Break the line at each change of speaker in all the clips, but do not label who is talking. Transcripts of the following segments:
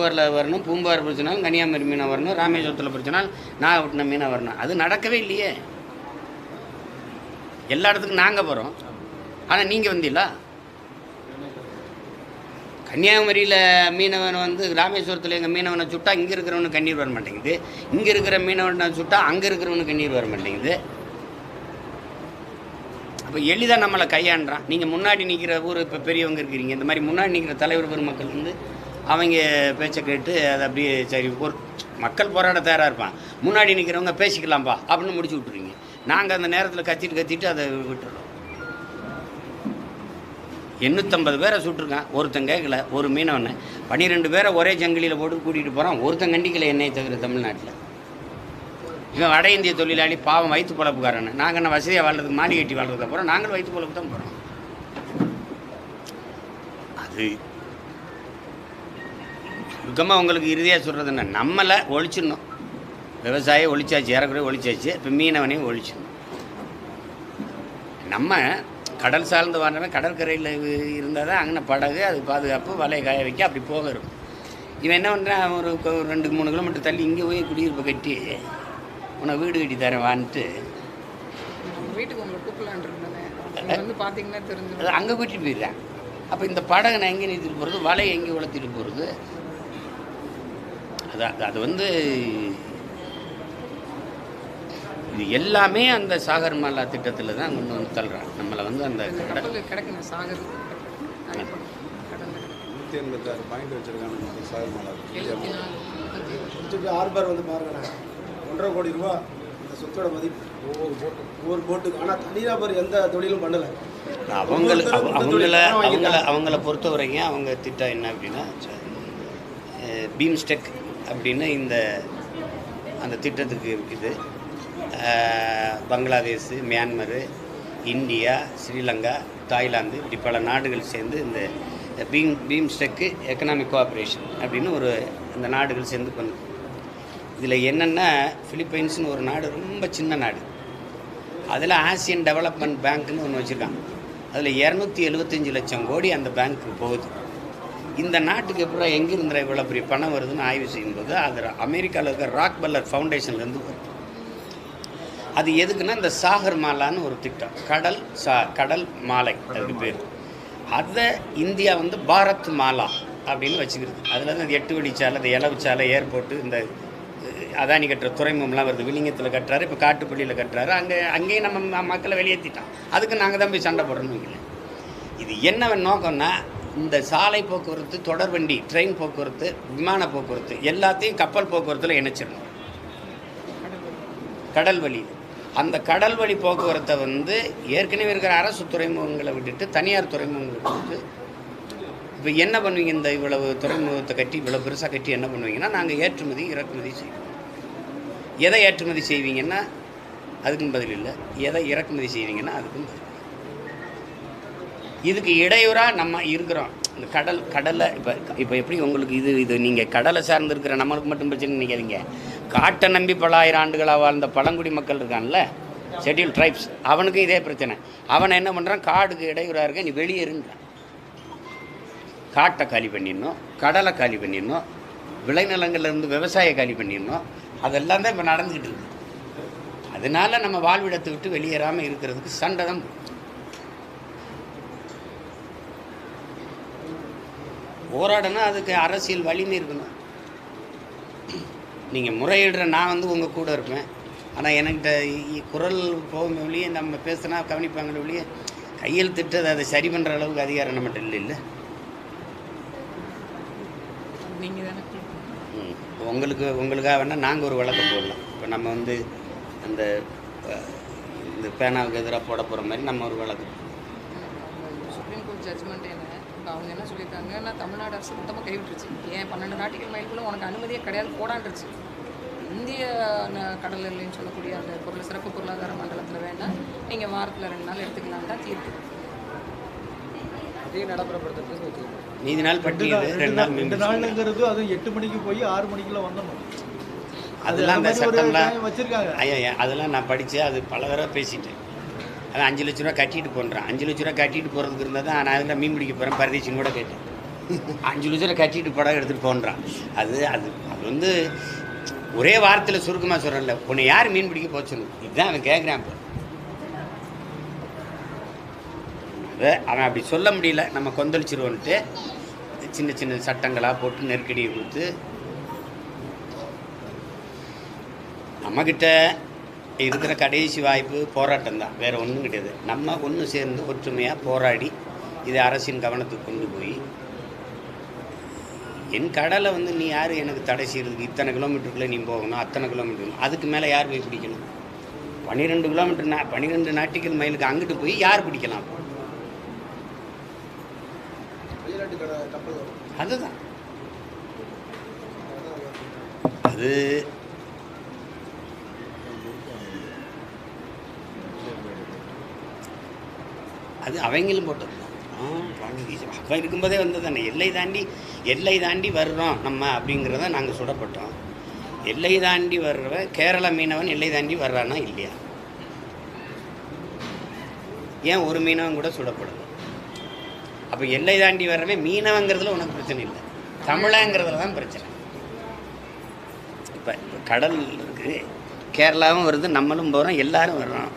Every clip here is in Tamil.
பூம்புகாரில் வரணும் பூம்புகார் பிரச்சனாலும் கன்னியாகுமரி மீனாக வரணும் ராமேஸ்வரத்தில் பிரச்சனால் நாகப்பட்டினம் மீனாக வரணும். அது நடக்கவே இல்லையே. எல்லா இடத்துக்கும் நாங்கள் போகிறோம் ஆனால் நீங்கள் வந்தீங்களா? கன்னியாகுமரியில் மீனவன் வந்து ராமேஸ்வரத்தில் எங்கள் மீனவனை சுட்டா இங்கே இருக்கிறவனுக்கு கண்ணீர் வர மாட்டேங்குது. இங்கே இருக்கிற மீனவனை சுட்டா அங்கே இருக்கிறவனுக்கு கண்ணீர் வர மாட்டேங்குது. அப்போ எளிதாக நம்மளை கையாண்டுறான் நீங்கள் முன்னாடி நிற்கிற ஊர் இப்போ பெரியவங்க இருக்கிறீங்க. இந்த மாதிரி முன்னாடி நிற்கிற தலைவர் பெருமக்கள் வந்து அவங்க பேச்சை கேட்டு அதை அப்படியே சரி ஒரு மக்கள் போராட தயாராக இருப்பான் முன்னாடி நிற்கிறவங்க பேசிக்கலாம்ப்பா அப்படின்னு முடிச்சு விட்ருவீங்க நாங்கள் அந்த நேரத்தில் கத்திட்டு கத்திட்டு அதை விட்டுறோம். எண்ணூற்றம்பது பேரை சுட்டிருக்கான். ஒருத்தன் கேட்கல ஒரு மீனவனை. பன்னிரெண்டு பேரை ஒரே ஜங்கிலியில் போட்டு கூட்டிகிட்டு போகிறான் ஒருத்தன் கண்டிக்கல என்னை தவிர தமிழ்நாட்டில். இவன் வட இந்திய தொழிலாளி பாவம் வயிற்று பொழப்புக்காரன். நாங்கள் என்ன வசதியாக வாழ்றதுக்கு மாடி கட்டி வாழ்றத போகிறோம் நாங்களும் வயிற்று பொழப்பு தான் போகிறோம் அது சுருக்கமாக உங்களுக்கு இறுதியாக சொல்கிறது என்ன? நம்மளை ஒழிச்சிடணும். விவசாயம் ஒழிச்சாச்சு ஏறக்குறைய ஒழிச்சாச்சு. இப்போ மீனவனையும் ஒழிச்சிடணும். நம்ம கடல் சார்ந்து வாழ்றவன் கடற்கரையில் இருந்தால் தான் அங்கே படகு அது பாதுகாப்பு வலையை காய வைக்க அப்படி போக இருக்கும். இவன் என்ன பண்ணுறான் ஒரு ரெண்டு மூணு கிலோமீட்டர் தள்ளி இங்கே போய் குடியிருப்பு கட்டி உனக்கு வீடு கட்டி தரேன் வான்ட்டு.
வீட்டுக்கு உங்களை கூப்பிடலான்
அங்கே கூட்டிட்டு போயிடுறேன். அப்போ இந்த படகை நான் எங்கே நிறுத்திட்டு போகிறது வலையை எங்கே வளர்த்திட்டு போகிறது அது அது- வந்து இது எல்லாமே அந்த சாகர் மாலா திட்டத்தில் தான் கொண்டு வந்து தள்ளுறான் நம்மளை வந்து அந்த கடல்
கிடக்குங்க சாகர்
நூற்றி எண்பத்தாறு பாயிண்ட் வச்சுருக்காங்க சாகர் மலை.
ஹார்பர் வந்து பாருங்களேன். ஒன்றரை கோடி ரூபா இந்த சொத்தோட மதிப்பு. ஒவ்வொரு போட்டு ஒவ்வொரு போட்டுக்கு. ஆனால் தனிநபர் எந்த தொழிலும் பண்ணலை.
அவங்களுக்கு அவங்கள அவங்கள. அவங்கள பொறுத்த வரைக்கும் அவங்க திட்டம் என்ன அப்படின்னா பீம்ஸ்டெக் அப்படின்னு இந்த அந்த திட்டத்துக்கு இருக்குது. Bangladesh Myanmar India Sri Lanka Thailand இப்படி பல நாடுகள் சேர்ந்து இந்த பீம் பீம்ஸ்டெக்கு எக்கனாமிக் கோஆப்ரேஷன் அப்படின்னு ஒரு அந்த நாடுகள் சேர்ந்து பண்ணுது இதில் என்னென்னா ஃபிலிப்பைன்ஸ்னு ஒரு நாடு ரொம்ப சின்ன நாடு. அதில் ஆசியன் டெவலப்மெண்ட் பேங்க்னு ஒன்று வச்சுருக்காங்க. அதில் இரநூத்தி எழுபத்தஞ்சு லட்சம் கோடி அந்த பேங்க்கு போகுது. இந்த நாட்டுக்கு எப்படி எங்கிருந்த இவ்வளோ பெரிய பணம் வருதுன்னு ஆய்வு செய்யும்போது அது அமெரிக்காவில் இருக்கிற ராக் பல்லர் ஃபவுண்டேஷன்லேருந்து வருது. அது எதுக்குன்னா இந்த சாகர் மாலான்னு ஒரு திட்டம். கடல் சா கடல் மாலை அதுக்கு பேர். அதை இந்தியா வந்து பாரத் மாலா அப்படின்னு வச்சுக்கிறது. அதில் தான் எட்டு வழிச்சாலை இந்த இலவுச்சாலை ஏர்போர்ட்டு இந்த அதானி கட்டுற துறைமுகம்லாம் வருது. விளிங்கத்தில் கட்டுறாரு இப்போ காட்டுப்பள்ளியில் கட்டுறாரு. அங்கே அங்கேயும் நம்ம மக்களை வெளியேற்றிட்டான் அதுக்கு நாங்கள் தான் போய் சண்டை போடுறோம்னு வைங்களேன். இது என்ன நோக்கம்னா இந்த சாலை போக்குவரத்து தொடர்வண்டி ட்ரெயின் போக்குவரத்து விமான போக்குவரத்து எல்லாத்தையும் கப்பல் போக்குவரத்தில் இணைச்சிடணும். கடல் வழி. அந்த கடல் வழி போக்குவரத்தை வந்து ஏற்கனவே இருக்கிற அரசு துறைமுகங்களை விட்டுட்டு தனியார் துறைமுகங்களை விட்டுட்டு இப்போ என்ன பண்ணுவீங்க இந்த இவ்வளவு துறைமுகத்தை கட்டி இவ்வளோ பெருசாக கட்டி என்ன பண்ணுவீங்கன்னா நாங்கள் ஏற்றுமதி இறக்குமதி செய்வோம். எதை ஏற்றுமதி செய்வீங்கன்னா அதுக்கும் பதில் இல்லை. எதை இறக்குமதி செய்வீங்கன்னா அதுக்கும் பதில். இதுக்கு இடையூறாக நம்ம இருக்கிறோம். இந்த கடல் கடலை இப்போ இப்போ எப்படி உங்களுக்கு இது இது நீங்கள் கடலை சார்ந்து இருக்கிற நம்மளுக்கு மட்டும் பிரச்சனை நினைக்காதீங்க. காட்டை நம்பி பல ஆயிரம் ஆண்டுகளாக வாழ்ந்த பழங்குடி மக்கள் இருக்கான்ல? ஷெட்யூல் ட்ரைப்ஸ் அவனுக்கும் இதே பிரச்சனை. அவனை என்ன பண்ணுறான் காடுக்கு இடையூறாக இருக்க நீ வெளியேறுன்றான் காட்டை காலி பண்ணிடணும் கடலை காலி பண்ணிடணும் விளைநிலங்கள்லேருந்து விவசாய காலி பண்ணிடணும். அதெல்லாம் தான் இப்போ நடந்துக்கிட்டு இருக்கு. அதனால நம்ம வாழ்விடத்தை விட்டு வெளியேறாமல் இருக்கிறதுக்கு சண்டை தான் போராடனா அதுக்கு அரசியல் வலிமை இருக்கணும் நீங்கள் முறையிடுற நான் வந்து உங்கள் கூட இருப்பேன். ஆனால் என்கிட்ட இ- குரல் போகும் வெளியே நம்ம பேசுனா கவனிப்பாங்க வெளியே கையெழுத்திட்டு அதை சரி பண்ணுற அளவுக்கு அதிகாரம் நம்மகிட்ட இல்லை இல்லை. உங்களுக்கு உங்களுக்காக வேணால் நாங்கள் ஒரு வழக்கு போடலாம். இப்போ நம்ம வந்து அந்த இந்த பேனாவுக்கு எதிராக போட போகிற மாதிரி நம்ம ஒரு வழக்கு.
சுப்ரீம் கோர்ட் ஜட்ஜ்மெண்ட் என்ன? அவங்க என்ன சொல்லியிருக்காங்கன்னா தமிழ்நாடு அரசு மொத்தமாக கைவிட்டுருச்சு. ஏன் பன்னெண்டு நாட்டிகள் மைலுக்குள்ள உனக்கு அனுமதியே கிடையாது போடான்ருச்சு இந்திய கடல் எல்லைன்னு சொல்லக்கூடிய அந்த பொருள் சிறப்பு பொருளாதார மண்டலத்தில் வேணால் நீங்கள் வாரத்தில் ரெண்டு நாள் எடுத்துக்கலாம் தான் தீர்ப்பு.
அதே நடைமுறைப்படுத்துறது
மீதி நாள் பட்டியல் ரெண்டு நாள்
ரெண்டு. நாளுங்கிறது அதுவும் எட்டு மணிக்கு போய் ஆறு மணிக்குள்ள வந்துடணும்.
அதெல்லாம் அந்த சட்டம்லாம் ஐயா, அதெல்லாம் நான் படித்து அது பல தடவை பேசிட்டேன். அவன் அஞ்சு லட்ச ரூபா கட்டிட்டு போன்றான். அஞ்சு லட்ச ரூபா கட்டிட்டு போகிறதுக்கு இருந்தால் தான் நான் அதில் மீன் பிடிக்க போகிறேன் பரதேசின்னு கூட கேட்டேன். அஞ்சு லட்ச ரூபா கட்டிட்டு படம் எடுத்துகிட்டு போன்றான். அது அது அது வந்து ஒரே வாரத்தில் சுருக்கமாக சொல்கிறேன்ல உன்னை யார் மீன் பிடிக்க போச்சுன்னு இதுதான் அவன் கேட்குறான் இப்போ. அவன் அப்படி சொல்ல முடியல. நம்ம கொந்தளிச்சிருவோன்ட்டு சின்ன சின்ன சட்டங்களாக போட்டு நெருக்கடியை கொடுத்து நம்மக்கிட்ட இருக்கிற கடைசி வாய்ப்பு போராட்டம் தான். வேறு ஒன்றும் கிடையாது. நம்ம ஒன்று சேர்ந்து ஒற்றுமையாக போராடி இதை அரசின் கவனத்துக்கு கொண்டு போய் என் கடலை வந்து நீ யார்? எனக்கு தடை செய்கிறதுக்கு இத்தனை கிலோமீட்டருக்குள்ளே நீ போகணும். அத்தனை கிலோமீட்டர் அதுக்கு மேலே யார் போய் பிடிக்கணும்? பன்னிரெண்டு கிலோமீட்டர் நா பன்னிரெண்டு நாட்டிக்கல் மைலுக்கு அங்கிட்டு போய் யார் பிடிக்கலாம்? அதுதான். அது அது அவங்களும் போட்டது தான் அப்போ இருக்கும்போதே வந்தது தானே எல்லை தாண்டி எல்லை தாண்டி வர்றோம் நம்ம அப்படிங்கிறத நாங்கள் சுடப்பட்டோம். எல்லை தாண்டி வர்றவன் கேரள மீனவன் எல்லை தாண்டி வர்றானா இல்லையா? ஏன் ஒரு மீனவன் கூட சுடப்படணும் அப்போ எல்லை தாண்டி வர்றவன் மீனவங்கிறதுல உனக்கு பிரச்சனை இல்லை. தமிழங்கிறதுல தான் பிரச்சனை. இப்போ கடல் இருக்குது கேரளாவும் வருது நம்மளும் போகிறோம் எல்லாரும் வர்றோம்.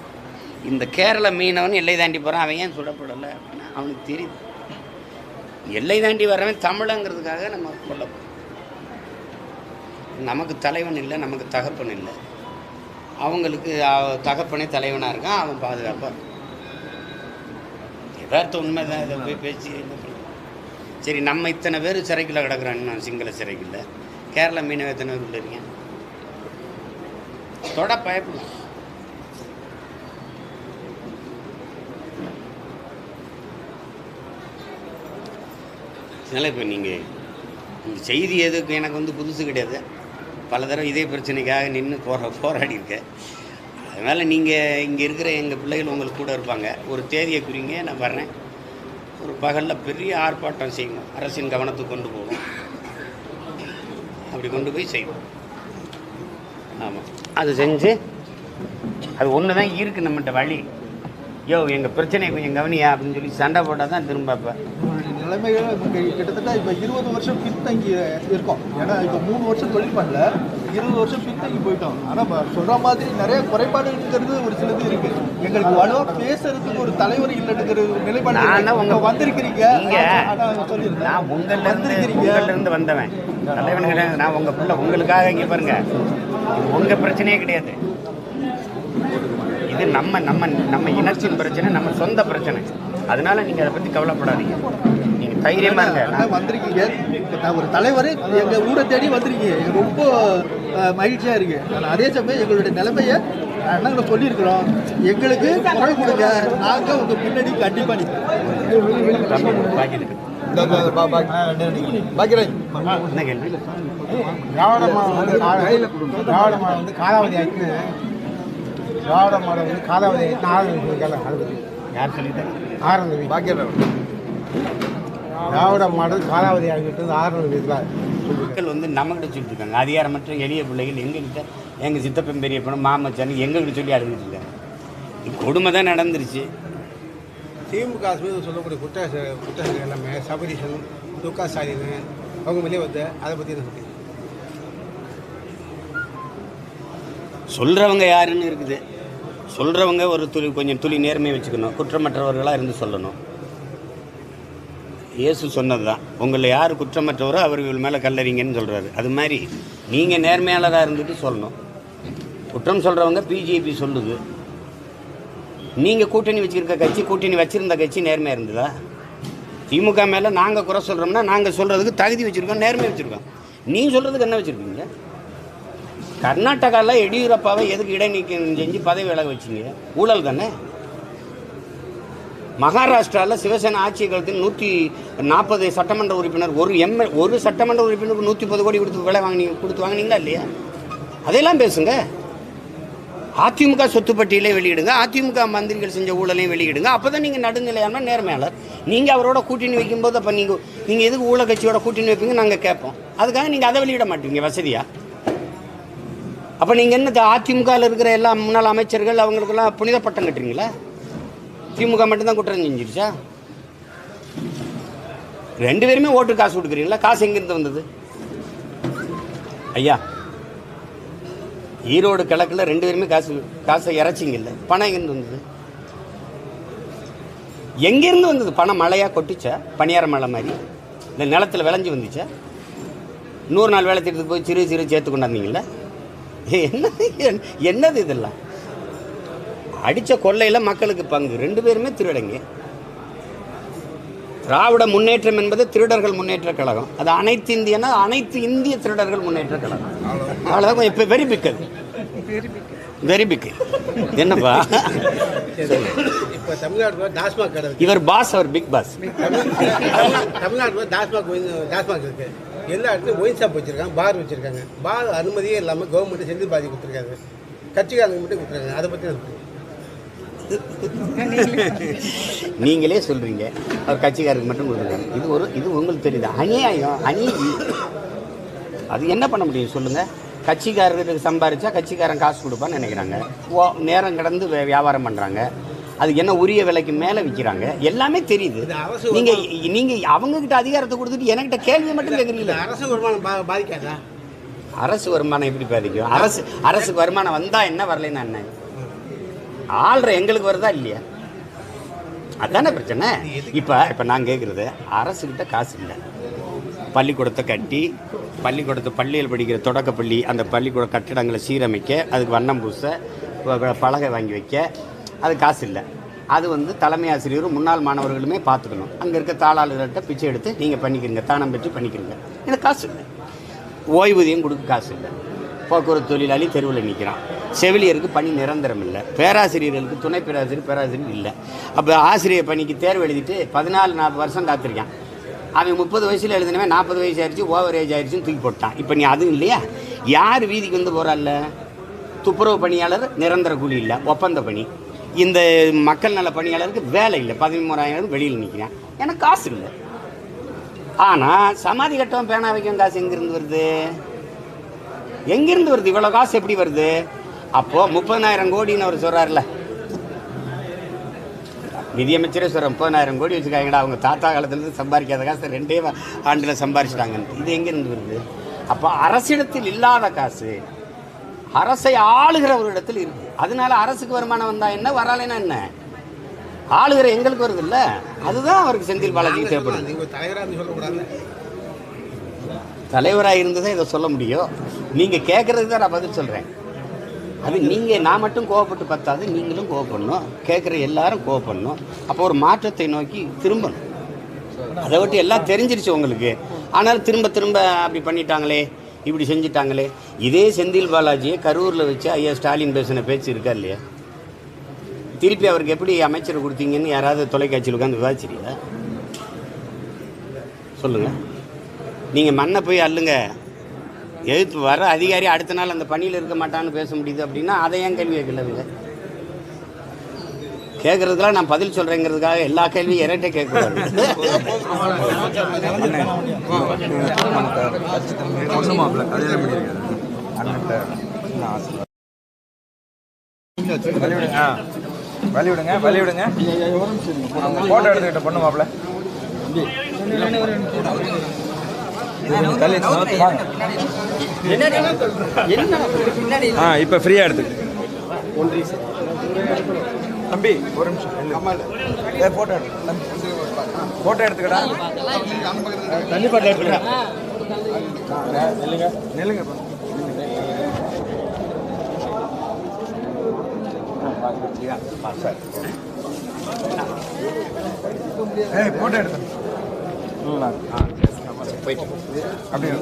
இந்த கேரள மீனவன் எல்லை தாண்டி போகிறான் அவன் ஏன் சுடப்படலை? அப்படின்னா அவனுக்கு தெரியுது. எல்லை தாண்டி வர்றவன் தமிழங்கிறதுக்காக நம்ம கொல்ல நமக்கு தலைவன் இல்லை நமக்கு தகப்பன் இல்லை. அவங்களுக்கு அவ- தகப்பனே தலைவனாக இருக்கான் அவன் பாதுகாப்பாக இருக்கான். யதார்த்த உண்மை தான் இதை போய் பேசி என்ன பண்ணுறது சரி நம்ம இத்தனை பேர் சிறைக்குள்ள கிடக்குறாங்க சிங்கள சிறைக்குள்ள. கேரள மீனவ எத்தனை பேர் உள்ள இருக்கேன் தொட பயப்படும் அதனால் இப்போ நீங்கள் இந்த செய்தி எதுக்கு எனக்கு வந்து புதுசு கிடையாது. பல தடவை இதே பிரச்சனைக்காக நின்று போரா போராடி இருக்கேன் அதனால் நீங்கள் இங்கே இருக்கிற எங்கள் பிள்ளைகள் உங்களுக்கு கூட இருப்பாங்க. ஒரு தேதியை குறிங்க நான் வர்றேன். ஒரு பகலில் பெரிய ஆர்ப்பாட்டம் செய்யணும் அரசின் கவனத்துக்கு கொண்டு போவோம். அப்படி கொண்டு போய் செய்வோம். ஆமாம் அது செஞ்சு அது ஒன்று தான் இருக்குது நம்மகிட்ட வழி. யோ எங்கள் பிரச்சனையை கொஞ்சம் கவனியா அப்படின்னு சொல்லி சண்டை போட்டால் தான் திரும்ப
நிலைமைகள் கிட்டத்தட்ட இப்போ இருபது வருஷம் பின்தங்கி இருக்கோம். ஏன்னா இப்போ மூணு வருஷம் தொழில் பண்ணல இருபது வருஷம் பின்தங்கி போயிட்டோம். ஆனால் இப்போ சொல்கிற மாதிரி நிறைய குறைபாடுங்கிறது ஒரு சிலது இருக்கு. எங்களுக்கு வலுவாக பேசுறதுக்கு ஒரு தலைவர் இல்லைங்கிற நிலைப்பாடு
உங்க-
வந்திருக்கிறீங்க.
நான்
வந்திருக்கிறீங்க.
உங்கள்லேருந்து வந்தவன். தலைவன் கிடையாது நான் உங்கள் பிள்ளை உங்களுக்காக இங்கே பாருங்க. இது உங்கள் பிரச்சனையே கிடையாது. இது நம்ம நம்ம நம்ம இனத்தின் பிரச்சனை நம்ம சொந்த பிரச்சனை. அதனால நீங்கள் அதை பற்றி கவலைப்படாதீங்க. நீங்கள் தைரியமாக இருங்க.
வந்திருக்கீங்க. நான் ஒரு தலைவர் எங்க ஊரை தேடி வந்திருக்கீங்க. ரொம்ப மகிழ்ச்சியா இருக்கு. அதே சமயம் எங்களுடைய நிலைமையை அண்ணங்களை சொல்லியிருக்கிறோம். எங்களுக்கு குரல் கொடுங்க. நாங்க உங்க பின்னாடி கண்டிப்பா நிற்போம்
திராவிட மாடல் வந்து காலாவதி ஆயிட்டு திராவிட மாடல் வந்து காலாவதி ஆயிட்டு ஆரம்பி சொல்லிக்கல அதை திராவிட மாடல் காலாவதி ஆகிட்டு ஆரம்பி
மக்கள் வந்து நம்மகிட்ட சொல்லிட்டு இருக்காங்க அதிகாரமற்ற எளிய பிள்ளைகள் எங்ககிட்ட எங்கள் சித்தப்பன் பெரியப்பனும் மாமச்சான் எங்ககிட்ட சொல்லி அழுதுட்டு இருக்காங்க இது கொடுமை தான் நடந்துருச்சு.
திமுக மீது சொல்லக்கூடிய குற்ற குற்றங்கள் எல்லாமே சபரீஷன் துக்கா ஸ்டாலின் அவங்க மேலே வந்து அதை பற்றி என்ன சொல்லி
சொல்கிறவங்க யாருன்னு இருக்குது. சொல்கிறவங்க ஒரு துளி கொஞ்சம் துளி நேர்மையை வச்சுக்கணும். குற்றமற்றவர்களாக இருந்து சொல்லணும். இயேசு சொன்னது தான் உங்களை யார் குற்றமற்றவரோ அவர்கள் மேலே கல்லறிங்கன்னு சொல்கிறாரு அது மாதிரி நீங்கள் நேர்மையாளராக இருந்துட்டு சொல்லணும். குற்றம் சொல்கிறவங்க பிஜேபி சொல்லுது. நீங்கள் கூட்டணி வச்சுருக்க கட்சி கூட்டணி வச்சுருந்த கட்சி நேர்மையாக இருந்ததா? திமுக மேலே நாங்கள் குறை சொல்கிறோம்னா நாங்கள் சொல்கிறதுக்கு தகுதி வச்சுருக்கோம் நேர்மை வச்சுருக்கோம். நீங்கள் சொல்கிறதுக்கு என்ன வச்சுருக்கீங்க? கர்நாடகாவில் எடியூரப்பாவை எதுக்கு இடைநீக்கம் செஞ்சு பதவி விலக வச்சிங்க? ஊழல் தானே? மகாராஷ்டிராவில் சிவசேனா ஆட்சி காலத்தில் நூற்றி நாற்பது சட்டமன்ற உறுப்பினர் ஒரு எம்எல் ஒரு சட்டமன்ற உறுப்பினருக்கு நூற்றி பத்து கோடி கொடுத்து விலை வாங்கினீங்க கொடுத்து வாங்கினீங்களா இல்லையா? அதையெல்லாம் பேசுங்க. அதிமுக சொத்துப்பட்டியிலே வெளியிடுங்க அதிமுக மந்திரிகள் செஞ்ச ஊழலையும் வெளியிடுங்க. அப்போ தான் நீங்கள் நடுநிலையான நேர்மையாளர். நீங்கள் அவரோட கூட்டணி வைக்கும்போது அப்போ நீங்கள் நீங்கள் எதுக்கு ஊழல் கட்சியோட கூட்டணி வைப்பீங்க நாங்கள் கேட்போம். அதுக்காக நீங்கள் அதை வெளியிட மாட்டீங்க வசதியாக அப்போ நீங்கள் என்ன அதிமுகவில் இருக்கிற எல்லா முன்னாள் அமைச்சர்கள் அவங்களுக்கெல்லாம் புனித பட்டம் கட்டுறீங்களா? திமுக மட்டும்தான் குற்றம் செஞ்சிருச்சா? ரெண்டு பேருமே ஓட்டு காசு கொடுக்குறீங்களா? காசு எங்கேருந்து வந்தது? ஐயா ஈரோடு கிழக்கில் ரெண்டு பேருமே காசு காசை இறச்சிங்கல்ல பணம் எங்கேருந்து வந்தது? எங்கேருந்து வந்தது? பணம் மழையாக கொட்டிச்சா? பனியார மழை மாதிரி? இந்த நிலத்தில் விளைஞ்சி வந்துச்சா? நூறு நாள் வேலை திட்டத்துக்கு போய் சிறு சிறு சேர்த்து கொண்டாந்தீங்கல்ல? என்னது என்னது இதெல்லாம்? அடித்த கொள்ளையில் மக்களுக்கு பங்கு. ரெண்டு பேருமே திருடங்க. திராவிட முன்னேற்றம் என்பது திருடர்கள் முன்னேற்ற கழகம். அது அனைத்து இந்தியனா அனைத்து இந்திய திருடர்கள் முன்னேற்ற கழகம். அவ்வளோதான் இப்போ வெரி பிக் அது வெரி பிக் என்னப்பா. இவர் பாஸ் அவர் பிக் பாஸ்
தமிழ்நாட்டில் டாஸ்மாக் டாஸ்மாக் இருக்கு. எல்லா இடத்துலையும் ஒயின் ஷாப் வச்சிருக்காங்க பார் வச்சிருக்காங்க. பார் அனுமதியே இல்லாமல் கவர்மெண்ட் செந்தில் பாதி கொடுத்துருக்காங்க கட்சிக்காரங்க மட்டும் கொடுத்துருக்காங்க. அதை பற்றி
நீங்களே சொல்றீங்க. அவர் கட்சிக்காரருக்கு மட்டும் கொடுத்துருக்காங்க இது ஒரு இது உங்களுக்கு தெரியுது? அநியாயம் அநீதி. அது என்ன பண்ண முடியும் சொல்லுங்க? கட்சிக்காரருக்கு சம்பாரிச்சா கட்சிக்காரன் காசு கொடுப்பான்னு நினைக்கிறாங்க. ஓ நேரம் கடந்து வியாபாரம் பண்றாங்க. அதுக்கு என்ன உரிய விலைக்கு மேலே விற்கிறாங்க எல்லாமே தெரியுது.
இது அரசு
நீங்க நீங்க அவங்க கிட்ட அதிகாரத்தை கொடுத்துட்டு என்கிட்ட கேள்வி மட்டும் கேட்குறீங்களா
அரசு வருமானம் பா பாதிக்காதா?
அரசு வருமானம் எப்படி பாதிக்கும்? அரசு அரசுக்கு வருமானம் வந்தா என்ன வரலைன்னா என்ன? ஆள்ற எங்களுக்கு வருதா இல்லையா? அதானே பிரச்சனை. இப்போ இப்போ நான் கேட்குறது அரசுக்கிட்ட காசு இல்லை. பள்ளிக்கூடத்தை கட்டி பள்ளிக்கூடத்தை பள்ளியில் படிக்கிற தொடக்கப்பள்ளி அந்த பள்ளிக்கூட கட்டிடங்களை சீரமைக்க அதுக்கு வண்ணம் பூச பலகை வாங்கி வைக்க அது காசு இல்லை. அது வந்து தலைமை ஆசிரியரும் முன்னாள் மாணவர்களுமே பார்த்துக்கணும். அங்கே இருக்க தாளாளர்கிட்ட பிச்சை எடுத்து நீங்கள் பண்ணிக்கிறீங்க தானம் பெற்று பண்ணிக்கிறீங்க. எனக்கு காசு இல்லை. ஓய்வூதியம் கொடுக்க காசு இல்லை. போக்குவரத்து தொழிலாளி தெருவில் நிற்கிறான் செவிலியருக்கு பணி நிரந்தரம் இல்லை. பேராசிரியர்களுக்கு துணை பேராசிரியர் பேராசிரியர் இல்லை. அப்போ ஆசிரியர் பணிக்கு தேர்வு எழுதிட்டு பதினாலு நாற்பது வருஷம் காத்திருக்கான். அவன் முப்பது வயசில் எழுதினவன் நாற்பது வயசு ஆயிடுச்சு ஓவர் ஏஜ் ஆயிடுச்சுன்னு தூக்கி போட்டான். இப்போ நீ அதுவும் இல்லையா? யார் வீதிக்கு வந்து போகிறாள்ல துப்புரவு பணியாளர் நிரந்தர கூலி இல்லை ஒப்பந்த பணி. இந்த மக்கள் நல பணியாளருக்கு வேலை இல்லை. பதிமூறாயிரம் வெளியில் நிற்கிறான் எனக்கு காசு இல்லை. ஆனால் சமாதி கட்டம் பேனா வைக்கும் காசு எங்கேருந்து வருது? எங்கேருந்து வருது? இவ்வளோ காசு எப்படி வருது? அப்போது முப்பதாயிரம் கோடின்னு அவர் சொல்கிறார்ல நிதியமைச்சரே சொல்கிற முப்பதாயிரம் கோடி வச்சுருக்காங்கடா அவங்க தாத்தா காலத்துலேருந்து சம்பாதிக்காத காசு ரெண்டே ஆண்டுல சம்பாரிச்சிட்டாங்கன்னு. இது எங்கேருந்து வருது? அப்போ அரசிடத்தில் இல்லாத காசு அரசை ஆளுகிற ஒரு இடத்துல இருக்கு. அதனால அரசுக்கு வருமானம் வந்தா என்ன? வரலைன்னா என்ன? ஆளுகிற எங்களுக்கு வருது இல்ல அதுதான் அவருக்கு செந்தில் பாலாஜிக்கு தேவைப்படுது.
தலைவராக இருந்து சொல்லக்கூடாது.
தலைவராக இருந்து தான் இதை சொல்ல முடியும். நீங்கள் கேட்குறதுக்கு தான் நான் பதில் சொல்கிறேன் அது நீங்கள் நான் மட்டும் கோவப்பட்டு பார்த்தாது நீங்களும் கோவப்படணும். கேட்குற எல்லாரும் கோவப்படணும். அப்போ ஒரு மாற்றத்தை நோக்கி திரும்பணும். அதை விட்டு எல்லாம் தெரிஞ்சிருச்சு உங்களுக்கு. ஆனாலும் திரும்ப திரும்ப அப்படி பண்ணிட்டாங்களே இப்படி செஞ்சிட்டாங்களே. இதே செந்தில் பாலாஜியை கரூரில் வச்சு ஐயா ஸ்டாலின் பேசின பேச்சு இருக்கா இல்லையா? திருப்பி அவருக்கு எப்படி அமைச்சர் கொடுத்தீங்கன்னு யாராவது தொலைக்காட்சியில் உட்காந்து விவாதிச்சிருக்கீங்களா? சொல்லுங்கள் நீங்கள் மண்ணை போய் அள்ளுங்க. எதிர்த்து வர அதிகாரி அடுத்த நாள் அந்த பணியில் இருக்க மாட்டான்னு பேச முடியுது அப்படின்னா அதை ஏன் கேள்வி கேட்கலங்க கேட்குறதுக்கெல்லாம் நான் பதில் சொல்கிறேங்கிறதுக்காக எல்லா கேள்வியும் இரட்டை கேட்கக்கூடாது
வழி விடுங்க ஆ. வழி விடுங்க ஃபோட்டோ எடுத்துக்கிட்ட பொண்ணு மாப்பிள்ள ஆ இப்போ ஃப்ரீயாக எடுத்துக்கிட்டு தம்பி. ஒரு நிமிஷம். ஏ ஃபோட்டோ எடு. தம்பி ஃபோட்டோ எடுத்துக்கடா.
தண்ணி பாட்டில் எடுத்துக்கிறேன்
நில்லுங்க. நில்லுங்க. சார் ஏய் போட்டோ எடுத்து
போயிட்டு
அப்படியே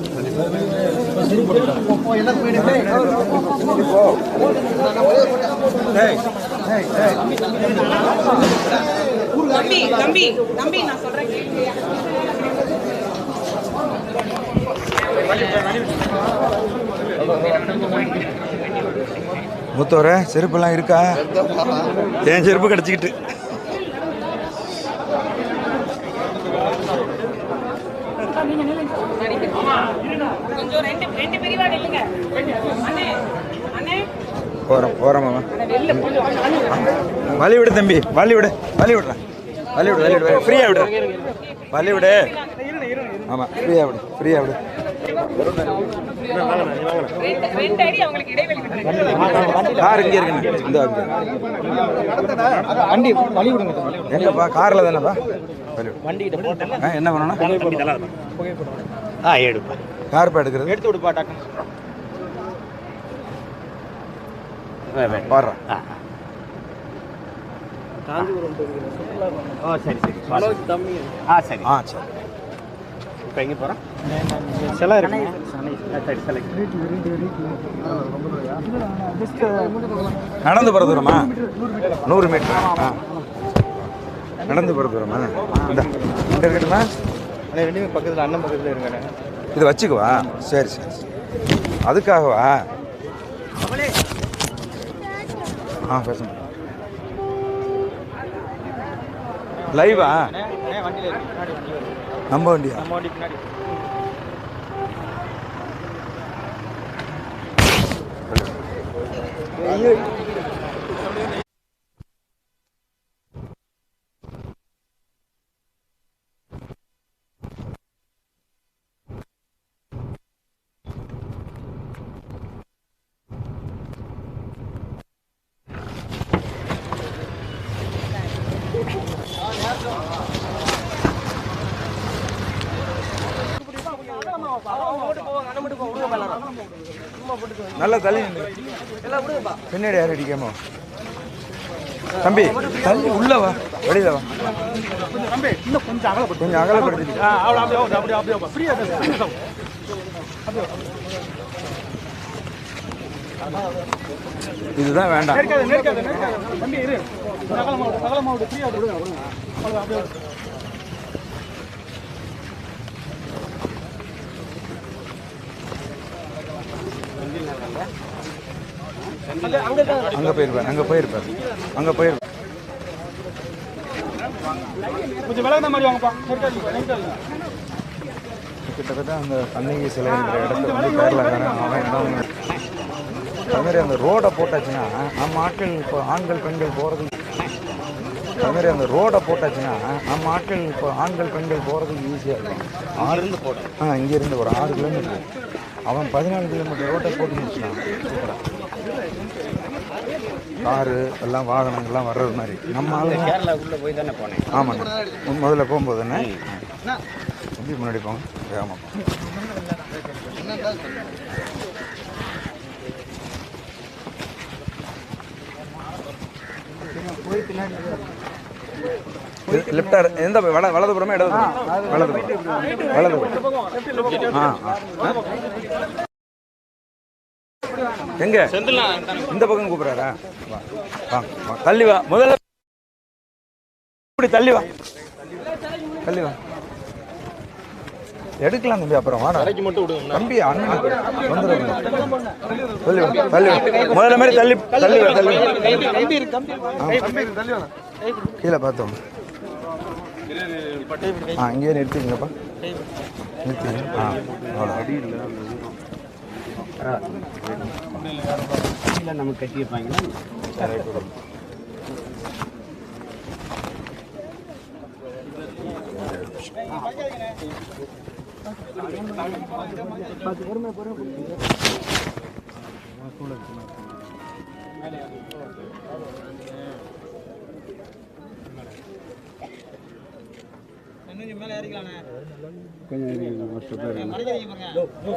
ஏய்
தம்பி தம்பி தம்பி நான் சொல்றேன்
மூத்தவர செருப்பெல்லாம் இருக்கா? என் செருப்பு கிடச்சிக்கிட்டு
கொஞ்சம் ரெண்டு ரெண்டு பிரிவா நில்லுங்க அண்ணே அண்ணே
போகிறோம் போகிறோம் மாமா. வழி விடு தம்பி வழி விடு வழி விடுறேன் வழி விடு வழி விடு ஃப்ரீயாக விடு வழி விடு ஆமாம் ஃப்ரீயாக விடு. ஃப்ரீயாக விடு கார் இங்கே இருக்குண்ணே. இந்த வண்டி வழி விடுங்க. எங்கப்பா காரில் தானேப்பா? ஆ என்ன பண்ணணும்
ஆ எடுப்பா.
கார் பா எடுக்கிறது?
எடுத்து விடுப்பா டாக்டர்
வர்றேன்
ஆ ஓ சரி சரி. ஆ சரி.
ஆ சரி.
இப்போ எங்கே போகிறோம்
சில இருக்கு.
சரி
நடந்து போகிற தூரமா? நூறு மீட்டர். நடந்து போகிற தூரமா? இந்த.
அண்ணே ரெண்டுமே பக்கத்தில் அண்ணன் பக்கத்தில் இருங்கண்ணே.
இது வச்சுக்குவா. சரி சரி சரி. அதுக்காகவா? ஆ பேசுங்க லைவா
அண்ணே
நம்ம வண்டியா?
ஐயோ
நல்லா தள்ளி பின்னாடி யாரும் அடிக்காம? தம்பி தள்ளி உள்ள வா. வெளியில வா.
இன்னும் கொஞ்சம் அகலப்பட்டு
கொஞ்சம் அகலப்படுத்தி
அப்படி அப்படி அப்படி அப்படி ஃப்ரீயாக பேச.
இதுதான் வேண்டாம்
நேர்க்காது நேர்க்காது நேர்க்காது தம்பி இரு அகலமா விடு அகலமா விடு ஃப்ரீயாக விடுங்க விடுங்க அவ்வளோ அப்படியே விடு.
அங்க போயிருப்பாரு அங்க போயிருப்பாரு அங்க போயிருப்பாரு.
கொஞ்சம் விலகின மாதிரி வாங்கப்பா. நேர்க்காது நேர்க்காது
கிட்டத்தட்ட அந்த கண்ணகி சிலை இடத்துல வந்து கேரளாக்காரன் அவன் மாதிரி அந்த ரோடை போட்டாச்சுன்னா நம்ம ஆட்கள் இப்போ ஆண்கள் பெண்கள் போகிறது அது மாதிரி அந்த ரோடை போட்டாச்சுன்னா நம்ம ஆட்கள் இப்போ ஆண்கள் பெண்கள் போகிறதுக்கு ஈஸியாக இருக்கும். ஆறுலேருந்து போட்டேன் ஆ இங்கேருந்து ஒரு ஆறு கிலோமீட்டர் அவன் பதினாலு கிலோமீட்டர் ரோட்டை போட்டு முடிச்சிட்டான் சூப்பராக காரு எல்லாம் வாகனங்கள்லாம் வர்றது மாதிரி. நம்ம ஆளுங்க
கேரளாவுக்குள்ளே போய் தானே போனேன்.
ஆமாண்ணே. முதல்ல போகும்போது என்ன? எப்படி முன்னாடி போங்க? வேகமாக லெஃப்டா எந்த? வல வலதுபுறமா இடது வலதுபுறம். வலதுபுறம். ஆ ஆ. எங்க? இந்த பக்கம் கூப்பிடுறாரா? வா வா வா. தள்ளி வா. முதல்ல இப்படி தள்ளி வா. தள்ளி வா. எடுக்கலாம் தம்பி அப்புறம் வாடா. தம்பி அண்ணன் வந்துடுங்க தள்ளி வா தள்ளி வா. முதல்ல மாதிரி தள்ளி தள்ளி வா தள்ளி. கீழே பார்த்தோம் ஆ இங்கேயே நிறுத்திங்கப்பா நிறுத்திங்க ஆ அவ்வளோ அடி இல்லை
இல்லை நம்ம கட்டியிருப்பாங்களா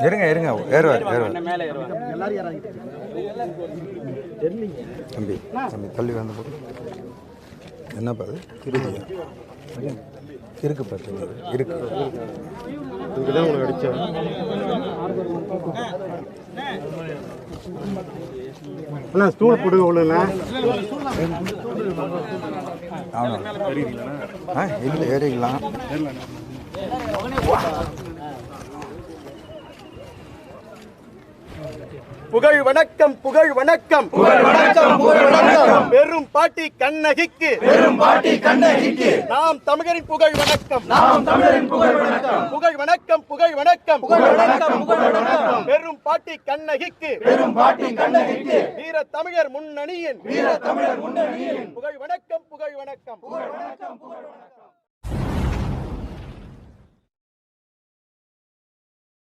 இருங்க இருங்க ஏறுவார் ஏறுவார். தம்பி தம்பி தள்ளி வந்து போடு. என்னப்பா அது? கிருதியா கிறுக்கு பார்த்து இருக்கு. இதுதான் உங்களுக்கு அடிச்சா
அண்ணா ஸ்டூல் போட்டு ஒன்றுண்ணா
ஆமாம் ஆ இல்லை ஏறிக்கலாம்
புகழ் வணக்கம் புகழ் வணக்கம்.
புகழ் வணக்கம் புகழ் வணக்கம்.
பெரும் பாட்டி கண்ணகிக்கு.
பெரும் பாட்டி கண்ணகிக்கு.
நாம் தமிழரின் புகழ் வணக்கம்.
நாம் தமிழரின் புகழ் வணக்கம்.
புகழ் வணக்கம் புகழ் வணக்கம்.
புகழ் வணக்கம் புகழ் வணக்கம்.
பெரும் பாட்டி கண்ணகிக்கு.
பெரும் பாட்டி கண்ணகிக்கு.
வீர தமிழர் முன்னணியின்.
வீர தமிழர் முன்னணியின்.
புகழ் வணக்கம் புகழ் வணக்கம்.
புகழ் வணக்கம் புகழ் வணக்கம்.